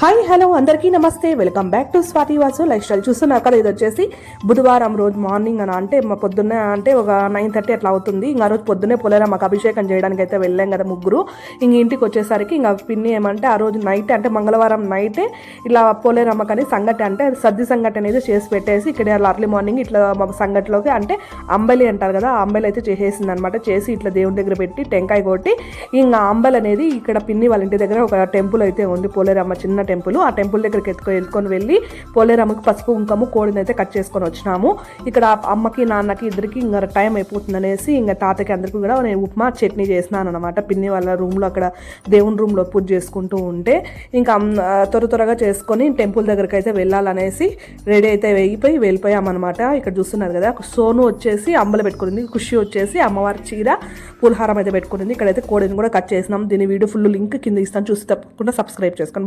Hi hello అందరికీ నమస్తే. Welcome back to Swathi Vasu lifestyle. చూస్తున్నాక కదా ఇది వచ్చేసి బుధవారం రోజు మార్నింగ్ అని. అంటే మా పొద్దున్నే అంటే ఒక నైన్ థర్టీ అట్లా అవుతుంది. ఇంకా ఆ రోజు పొద్దున్నే పొలేరా మాకు అభిషేకం చేయడానికి అయితే వెళ్ళాం కదా ముగ్గురు. ఇంక ఇంటికి వచ్చేసరికి ఇంకా పిన్ని ఏమంటే ఆ రోజు నైట్ అంటే మంగళవారం నైటే ఇలా పోలేరమ్మకని సంగటి అంటే సద్ది సంగటి అనేది చేసి పెట్టేసి ఇక్కడ అర్లీ మార్నింగ్ ఇట్లా మా సంగటిలోకి అంటే అంబలి అంటారు కదా అంబలి అయితే చేసేసింది అనమాట చేసి ఇట్లా దేవుడి దగ్గర పెట్టి టెంకాయ కొట్టి ఇంకా అంబలి అనేది ఇక్కడ పిన్ని వాళ్ళ ఇంటి దగ్గర ఒక టెంపుల్ అయితే ఉంది. పోలేరమ్మ చిన్న టెంపుల్. ఆ టెంపుల్ దగ్గరికి ఎత్తుకొని వెళ్ళుకొని వెళ్ళి పోలేరమ్మకి పసుపు కుంకము కోడిని అయితే కట్ చేసుకొని వచ్చినాము. ఇక్కడ అమ్మకి నాన్నకి ఇద్దరికి ఇంకా టైం అయిపోతుంది అనేసి ఇంకా తాతకి అందరికీ కూడా నేను ఉప్మా చట్నీ చేసినాను అనమాట పిన్ని వాళ్ళ రూమ్లో అక్కడ దేవుని రూమ్లో పూజ చేసుకుంటూ ఉంటే ఇంకా త్వర త్వరగా చేసుకొని టెంపుల్ దగ్గరికి అయితే వెళ్ళాలనేసి రెడీ అయితే వెళ్ళిపోయి వెళ్ళిపోయామన్నమాట. ఇక్కడ చూస్తున్నారు కదా సోను వచ్చేసి అంబలు పెట్టుకునింది ఖుషి వచ్చేసి అమ్మవారి చీర పులిహారం అయితే పెట్టుకునింది ఇక్కడైతే కోడిని కూడా కట్ చేసినాం. దీని వీడియో ఫుల్ లింక్ కింద ఇస్తాను. చూసి తప్పకుండా సబ్స్క్రైబ్ చేసుకోండి